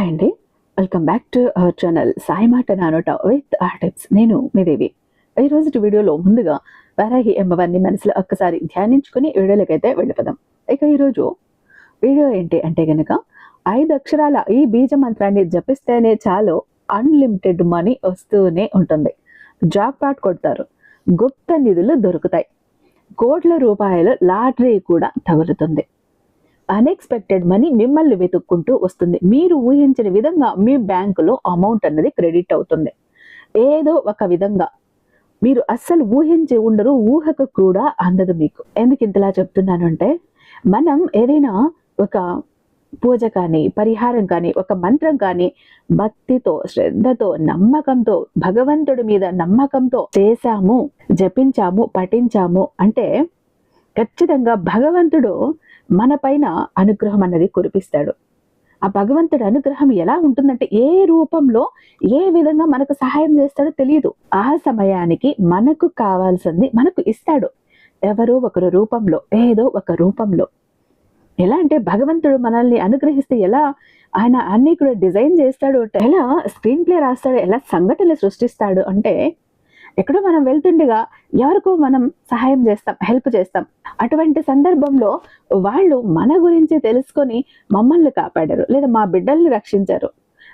Hi అండి. Welcome back to our channel Sai మాట నానోట విత్ ఆ టిప్స్ నేను మీ దేవి. ఈ రోజు వీడియోలో ముందుగా వారాహి అమ్మవారిని మనసులో ఒక్కసారి ధ్యానించుకుని వీడియోలకైతే వెళ్ళిపోదాం. ఇక ఈరోజు వీడియో ఏంటి అంటే కనుక ఐదు అక్షరాల ఈ బీజ మంత్రాన్ని జపిస్తేనే చాలు అన్లిమిటెడ్ మనీ వస్తూనే ఉంటుంది. జాక్ పాట్ కొడతారు. గుప్త నిధులు దొరుకుతాయి. కోట్ల రూపాయల లాటరీ కూడా తగులుతుంది. అన్ఎక్స్పెక్టెడ్ మనీ మిమ్మల్ని వెతుక్కుంటూ వస్తుంది. మీరు ఊహించిన విధంగా మీ బ్యాంకులో అమౌంట్ అన్నది క్రెడిట్ అవుతుంది. ఏదో ఒక విధంగా. మీరు అస్సలు ఊహించి ఉండరు ఊహకు కూడా అందదు మీకు. ఎందుకు ఇంతలా చెప్తున్నాను అంటే మనం ఏదైనా ఒక పూజ కానీ పరిహారం కానీ ఒక మంత్రం కానీ భక్తితో శ్రద్ధతో నమ్మకంతో భగవంతుడి మీద నమ్మకంతో చేశాము జపించాము పఠించాము అంటే ఖచ్చితంగా భగవంతుడు మన పైన అనుగ్రహం అన్నది కురిపిస్తాడు. ఆ భగవంతుడి అనుగ్రహం ఎలా ఉంటుందంటే ఏ రూపంలో ఏ విధంగా మనకు సహాయం చేస్తాడో తెలియదు ఆ సమయానికి మనకు కావాల్సింది మనకు ఇస్తాడు. ఎవరో ఒకరు రూపంలో ఏదో ఒక రూపంలో. ఎలా అంటే భగవంతుడు మనల్ని అనుగ్రహిస్తే ఎలా ఆయన అన్ని కూడా డిజైన్ చేస్తాడు అంటే ఎలా స్క్రీన్ ప్లే రాస్తాడు ఎలా సంఘటనలు సృష్టిస్తాడు అంటే ఎక్కడో మనం వెళ్తుండగా ఎవరికో మనం సహాయం చేస్తాం హెల్ప్ చేస్తాం. అటువంటి సందర్భంలో వాళ్ళు మన గురించి తెలుసుకొని మమ్మల్ని కాపాడారు లేదా మా బిడ్డల్ని రక్షించారు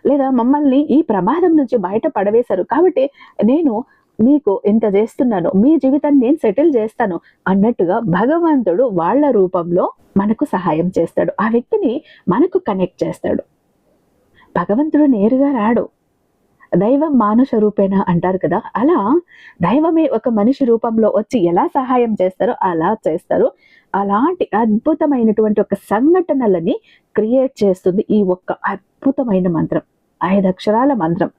లేదా మమ్మల్ని ఈ ప్రమాదం నుంచి బయట పడవేశారు. కాబట్టి నేను మీకు ఇంత చేస్తున్నాను మీ జీవితాన్ని నేను సెటిల్ చేస్తాను అన్నట్టుగా భగవంతుడు వాళ్ళ రూపంలో మనకు సహాయం చేస్తాడు. ఆ వ్యక్తిని మనకు కనెక్ట్ చేస్తాడు. భగవంతుడు నేరుగా రాడు. దైవం మానుష రూపేణ అంటారు కదా. అలా దైవమే ఒక మనిషి రూపంలో వచ్చి ఎలా సహాయం చేస్తారో అలా చేస్తారు. అలాంటి అద్భుతమైనటువంటి ఒక సంఘటనలని క్రియేట్ చేస్తుంది ఈ ఒక్క అద్భుతమైన మంత్రం. ఐదు అక్షరాల మంత్రం.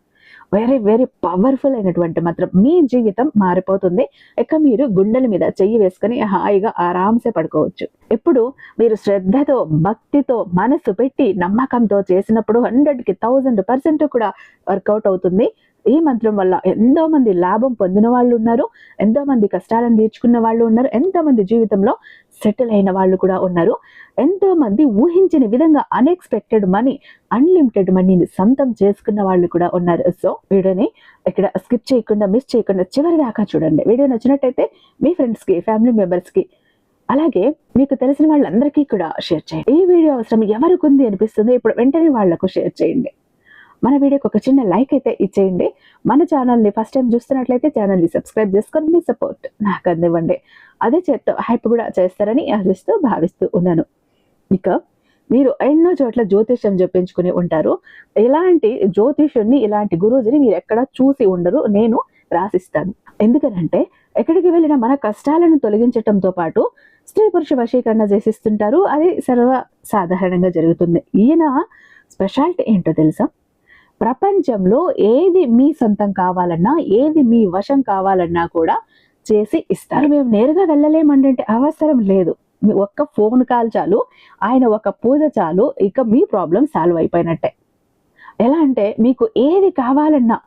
వెరీ వెరీ పవర్ఫుల్ అయినటువంటి మంత్రం మీ జీవితం మారిపోతుంది. ఇక మీరు గుండెల మీద చెయ్యి వేసుకొని హాయిగా ఆరాంసే పడుకోవచ్చు. ఇప్పుడు మీరు శ్రద్ధతో భక్తితో మనసు పెట్టి నమ్మకంతో చేసినప్పుడు హండ్రెడ్కి థౌజండ్ పర్సెంట్ కూడా వర్కౌట్ అవుతుంది. ఈ మంత్రం వల్ల ఎంతో మంది లాభం పొందిన వాళ్ళు ఉన్నారు ఎంతో మంది కష్టాలను తీర్చుకున్న వాళ్ళు ఉన్నారు ఎంతో మంది జీవితంలో సెటిల్ అయిన వాళ్ళు కూడా ఉన్నారు. ఎంతో మంది ఊహించిన విధంగా అన్ఎక్స్పెక్టెడ్ మనీ అన్లిమిటెడ్ మనీని సొంతం చేసుకున్న వాళ్ళు కూడా ఉన్నారు. సో వీడియోని ఇక్కడ స్కిప్ చేయకుండా మిస్ చేయకుండా చివరి దాకా చూడండి. వీడియో నచ్చినట్టయితే మీ ఫ్రెండ్స్కి ఫ్యామిలీ మెంబర్స్కి అలాగే మీకు తెలిసిన వాళ్ళందరికీ కూడా షేర్ చేయండి. ఈ వీడియో అవసరం ఎవరికి ఉంది అనిపిస్తుంది ఇప్పుడు వెంటనే వాళ్ళకు షేర్ చేయండి. మన వీడియోకి ఒక చిన్న లైక్ అయితే ఇచ్చేయండి. మన ఛానల్ని ఫస్ట్ టైం చూస్తున్నట్లయితే ఛానల్ని సబ్స్క్రైబ్ చేసుకొని మీ సపోర్ట్ నాకు అందివ్వండి. అదే చేత్తో హైప్ కూడా చేస్తారని ఆశిస్తూ భావిస్తూ ఉన్నాను. ఇక మీరు ఎన్నో చోట్ల జ్యోతిష్యం చెప్పించుకుని ఉంటారు. ఇలాంటి జ్యోతిష్యుడిని ఇలాంటి గురూజుని మీరు ఎక్కడ చూసి ఉండరు నేను రాసిస్తాను. ఎందుకనంటే ఎక్కడికి వెళ్ళినా మన కష్టాలను తొలగించటంతో పాటు స్త్రీ పురుష వశీకరణ చేసిస్తుంటారు. అది సర్వ సాధారణంగా జరుగుతుంది. ఈయన స్పెషాలిటీ ఏంటో తెలుసా? ప్రపంచంలో ఏది మీ సొంతం కావాలన్నా ఏది మీ వశం కావాలన్నా కూడా చేసి ఇస్తారు. మేము. నేరుగా వెళ్ళలేమంటే అవసరం లేదు. మీ ఒక్క ఫోన్ కాల్ చాలు ఆయన ఒక పూజ చాలు ఇక మీ ప్రాబ్లం సాల్వ్ అయిపోయినట్టే. ఎలా అంటే మీకు ఏది కావాలన్నా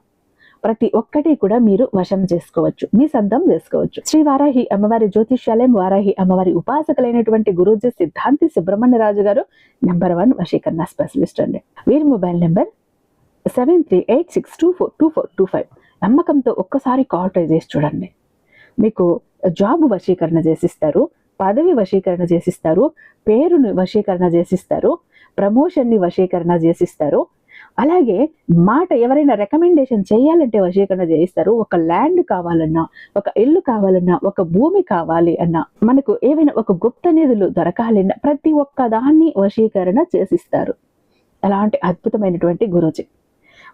ప్రతి ఒక్కటి కూడా మీరు వశం చేసుకోవచ్చు మీ సొంతం చేసుకోవచ్చు. శ్రీ వారాహి అమ్మవారి జ్యోతిష్యాలయం వారాహి అమ్మవారి ఉపాసకులైనటువంటి గురూజీ సిద్ధాంతి సుబ్రహ్మణ్య రాజు గారు నెంబర్ వన్ వశీకరణ స్పెషలిస్ట్ అండి. వీరి mobile number seven three eight six two four two four two five నమ్మకంతో ఒక్కసారి కాల్ ట్రై చేసి చూడండి. మీకు జాబ్ వశీకరణ చేసిస్తారు పదవి వశీకరణ చేసిస్తారు పేరుని వశీకరణ చేసిస్తారు ప్రమోషన్ని వశీకరణ చేసిస్తారు. అలాగే మాట ఎవరైనా రికమెండేషన్ చేయాలంటే వశీకరణ చేయిస్తారు. ఒక ల్యాండ్ కావాలన్నా ఒక ఇల్లు కావాలన్నా ఒక భూమి కావాలి అన్నా మనకు ఏవైనా ఒక గుప్త నిధులు దొరకాలన్నా ప్రతి ఒక్క దాన్ని వశీకరణ చేసిస్తారు. అలాంటి అద్భుతమైనటువంటి గురుజీ.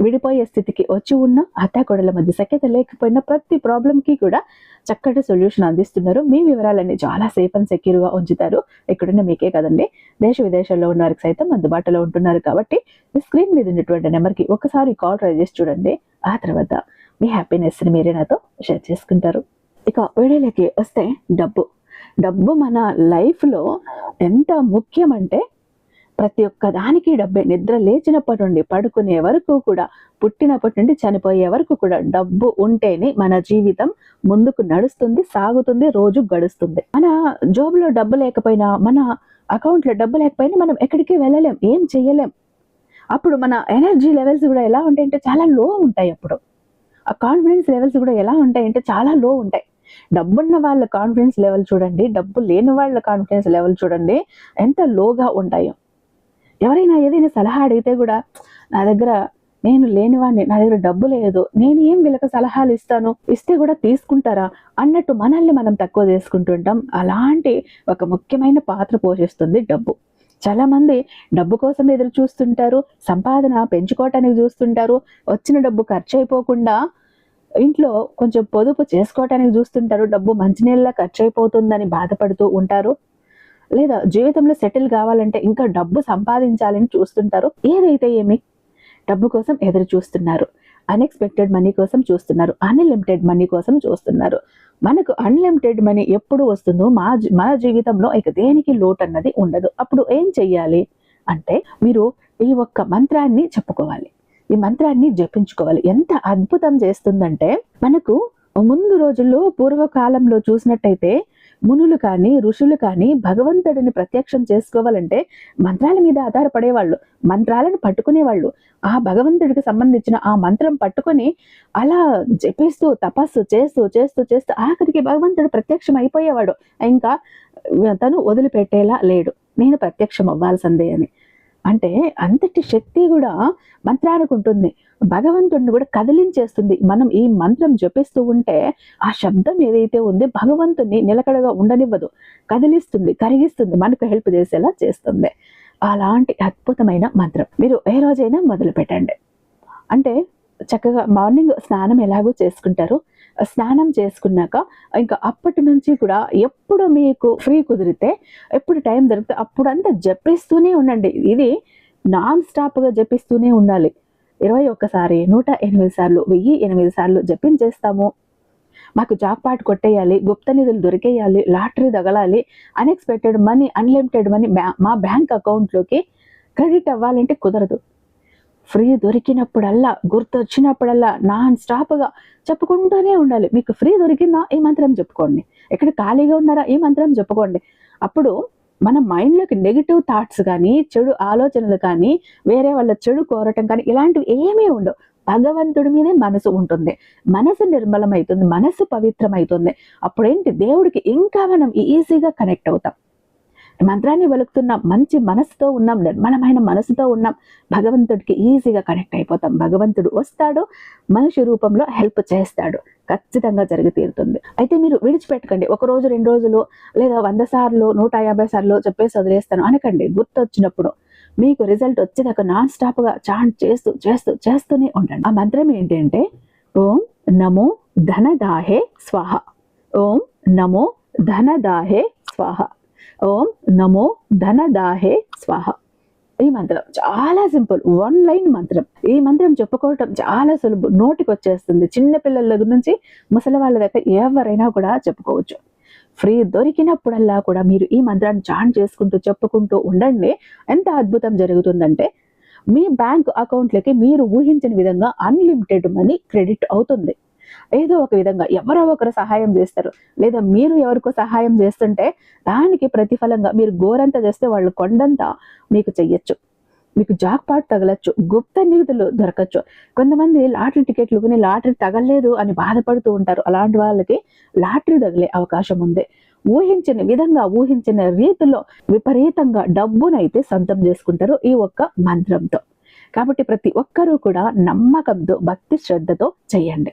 విడిపోయే స్థితికి వచ్చి ఉన్న అత్తాకోడల మధ్య సఖ్యత లేకపోయినా ప్రతి ప్రాబ్లంకి కూడా చక్కటి సొల్యూషన్ అందిస్తున్నారు. మీ వివరాలన్నీ చాలా సేఫ్ అండ్ సెక్యూర్గా ఉంచుతారు. ఇక్కడున్న మీకే కదండి. దేశ విదేశాల్లో ఉన్న వారికి సైతం అందుబాటులో ఉంటున్నారు కాబట్టి మీ స్క్రీన్ మీద ఉన్నటువంటి నెంబర్కి ఒకసారి కాల్ ట్రై చేసి చూడండి. ఆ తర్వాత మీ హ్యాపీనెస్ని మీరే నాతో షేర్ చేసుకుంటారు. ఇక వీడియోలోకి వస్తే డబ్బు. డబ్బు మన లైఫ్లో ఎంత ముఖ్యమంటే ప్రతి ఒక్క దానికి డబ్బే. నిద్ర లేచినప్పటి నుండి పడుకునే వరకు కూడా పుట్టినప్పటి నుండి చనిపోయే వరకు కూడా డబ్బు ఉంటేనే మన జీవితం ముందుకు నడుస్తుంది సాగుతుంది రోజు గడుస్తుంది. మన జాబ్లో డబ్బు లేకపోయినా మన అకౌంట్లో డబ్బు లేకపోయినా మనం ఎక్కడికి వెళ్ళలేం ఏం చెయ్యలేం. అప్పుడు మన ఎనర్జీ లెవెల్స్ కూడా ఎలా ఉంటాయంటే చాలా లో ఉంటాయి అప్పుడు. ఆ కాన్ఫిడెన్స్ లెవెల్స్ కూడా ఎలా ఉంటాయంటే చాలా లో ఉంటాయి. డబ్బున్న వాళ్ళ కాన్ఫిడెన్స్ లెవెల్ చూడండి డబ్బు లేని వాళ్ళ కాన్ఫిడెన్స్ లెవెల్ చూడండి ఎంత లోగా ఉంటాయో. ఎవరైనా ఏదైనా సలహా అడిగితే కూడా నా దగ్గర నేను లేనివాడిని నా దగ్గర డబ్బు లేదు నేను ఏం వీళ్ళకి సలహాలు ఇస్తాను ఇస్తే కూడా తీసుకుంటారా అన్నట్టు మనల్ని మనం తక్కువ చేసుకుంటుంటాం. అలాంటి ఒక ముఖ్యమైన పాత్ర పోషిస్తుంది డబ్బు. చాలా మంది డబ్బు కోసం ఎదురు చూస్తుంటారు సంపాదన పెంచుకోవటానికి చూస్తుంటారు వచ్చిన డబ్బు ఖర్చు అయిపోకుండా ఇంట్లో కొంచెం పొదుపు చేసుకోవటానికి చూస్తుంటారు డబ్బు మంచినీళ్ళ ఖర్చు అయిపోతుందని బాధపడుతూ ఉంటారు. లేదా జీవితంలో సెటిల్ కావాలంటే ఇంకా డబ్బు సంపాదించాలని చూస్తుంటారు ఏదైతే ఏమి? డబ్బు కోసం ఎదురు చూస్తున్నారు. అన్ఎక్స్పెక్టెడ్ మనీ కోసం చూస్తున్నారు. అన్లిమిటెడ్ మనీ కోసం చూస్తున్నారు. మనకు అన్లిమిటెడ్ మనీ ఎప్పుడు వస్తుందో మా మన జీవితంలో ఇక దేనికి లోటు అన్నది ఉండదు. అప్పుడు ఏం చెయ్యాలి? అంటే మీరు ఈ ఒక్క మంత్రాన్ని చెప్పుకోవాలి. ఈ మంత్రాన్ని జపించుకోవాలి. ఎంత అద్భుతం చేస్తుందంటే మనకు ముందు రోజుల్లో పూర్వకాలంలో చూసినట్టయితే మునులు కానీ ఋషులు కానీ భగవంతుడిని ప్రత్యక్షం చేసుకోవాలంటే మంత్రాల మీద ఆధారపడేవాళ్ళు మంత్రాలను పట్టుకునేవాళ్ళు. ఆ భగవంతుడికి సంబంధించిన ఆ మంత్రం పట్టుకొని అలా జపిస్తూ తపస్సు చేస్తూ చేస్తూ చేస్తూ ఆఖరికి భగవంతుడు ప్రత్యక్షం అయిపోయేవాడు. ఇంకా తను వదిలిపెట్టేలా లేడు. నేను ప్రత్యక్షం అవ్వాల్సిందే అని. అంటే అంతటి శక్తి కూడా మంత్రానికి ఉంటుంది. భగవంతుడిని కూడా కదిలించేస్తుంది. మనం ఈ మంత్రం జపిస్తూ ఉంటే ఆ శబ్దం ఏదైతే ఉందో భగవంతుని నిలకడగా ఉండనివ్వదు. కదిలిస్తుంది కరిగిస్తుంది మనకు హెల్ప్ చేసేలా చేస్తుంది. అలాంటి అద్భుతమైన మంత్రం. మీరు ఏ రోజైనా మొదలు పెట్టండి అంటే చక్కగా మార్నింగ్ స్నానం ఎలాగో చేసుకుంటారు. స్నానం చేసుకున్నాక ఇంకా అప్పటి నుంచి కూడా ఎప్పుడు మీకు ఫ్రీ కుదిరితే ఎప్పుడు టైం దొరికితే అప్పుడంతా జపిస్తూనే ఉండండి. ఇది నాన్ స్టాప్గా జపిస్తూనే ఉండాలి. ఇరవై ఒక్కసారి నూట ఎనిమిది సార్లు వెయ్యి ఎనిమిది సార్లు జపించేస్తాము. మాకు జాక్పాట్ కొట్టేయాలి గుప్త నిధులు దొరికేయాలి లాటరీ తగలాలి అన్ఎక్స్పెక్టెడ్ మనీ అన్లిమిటెడ్ మనీ మా బ్యాంక్ అకౌంట్లోకి క్రెడిట్ అవ్వాలంటే కుదరదు. ఫ్రీ దొరికినప్పుడల్లా గుర్తొచ్చినప్పుడల్లా నాన్ స్టాప్గా చెప్పుకుంటూనే ఉండాలి. మీకు ఫ్రీ దొరికిందా? ఈ మంత్రం చెప్పుకోండి. ఎక్కడ ఖాళీగా ఉన్నారా? ఈ మంత్రం చెప్పుకోండి. అప్పుడు మన మైండ్లోకి నెగిటివ్ థాట్స్ కానీ చెడు ఆలోచనలు కానీ వేరే వాళ్ళ చెడు కోరటం కానీ ఇలాంటివి ఏమీ ఉండవు. భగవంతుడి మీదే మనసు ఉంటుంది. మనసు నిర్మలమవుతుంది. మనసు పవిత్రమవుతుంది. అప్పుడేంటి? దేవుడికి ఇంకా మనం ఈజీగా కనెక్ట్ అవుతాం. మంత్రాన్ని వెలుగుతున్నాం మంచి మనసుతో ఉన్నాం నిర్మలమైన మనసుతో ఉన్నాం. భగవంతుడికి ఈజీగా కనెక్ట్ అయిపోతాం. భగవంతుడు వస్తాడు మనిషి రూపంలో హెల్ప్ చేస్తాడు. ఖచ్చితంగా జరిగి తీరుతుంది. అయితే మీరు విడిచిపెట్టకండి. ఒక రోజు రెండు రోజులు లేదా వంద సార్లు నూట యాభై సార్లు చెప్పేసి వదిలేస్తాను. అనకండి. గుర్తు వచ్చినప్పుడు మీకు రిజల్ట్ వచ్చేదాకా నాన్ స్టాప్గా చాంట్ చేస్తూ చేస్తూ చేస్తూనే ఉండండి. ఆ మంత్రం ఏంటంటే ఓం నమో ధనదాహే స్వాహ. ఓం నమో ధనదాహే స్వాహ. ఓం నమో ధనదాహే స్వాహ. ఈ మంత్రం చాలా సింపుల్ వన్ లైన్ మంత్రం. ఈ మంత్రం చెప్పుకోవటం చాలా సులభం నోటికి వచ్చేస్తుంది చిన్న పిల్లల దగ్గర నుంచి ముసలి వాళ్ళ దగ్గర ఎవరైనా కూడా చెప్పుకోవచ్చు. ఫ్రీ దొరికినప్పుడల్లా కూడా మీరు ఈ మంత్రాన్ని చాంట్ చేసుకుంటూ చెప్పుకుంటూ ఉండండి. ఎంత అద్భుతం జరుగుతుందంటే మీ బ్యాంక్ అకౌంట్లకి మీరు ఊహించిన విధంగా అన్లిమిటెడ్ మనీ క్రెడిట్ అవుతుంది. ఏదో ఒక విధంగా ఎవరో ఒకరు సహాయం చేస్తారు. లేదా మీరు ఎవరికో సహాయం చేస్తుంటే దానికి ప్రతిఫలంగా మీరు గోరంత చేస్తే వాళ్ళు కొండంతా మీకు చెయ్యొచ్చు. మీకు జాక్ పాట్ తగలచ్చు. గుప్త నిధులు దొరకచ్చు. కొంతమంది లాటరీ టికెట్లు కొని లాటరీ తగలేదు అని బాధపడుతూ ఉంటారు. అలాంటి వాళ్ళకి లాటరీ తగిలే అవకాశం ఉంది. ఊహించిన విధంగా ఊహించిన రీతిలో విపరీతంగా డబ్బునైతే సొంతం చేసుకుంటారు ఈ ఒక్క మంత్రంతో. కాబట్టి ప్రతి ఒక్కరూ కూడా నమ్మకంతో భక్తి శ్రద్ధతో చేయండి.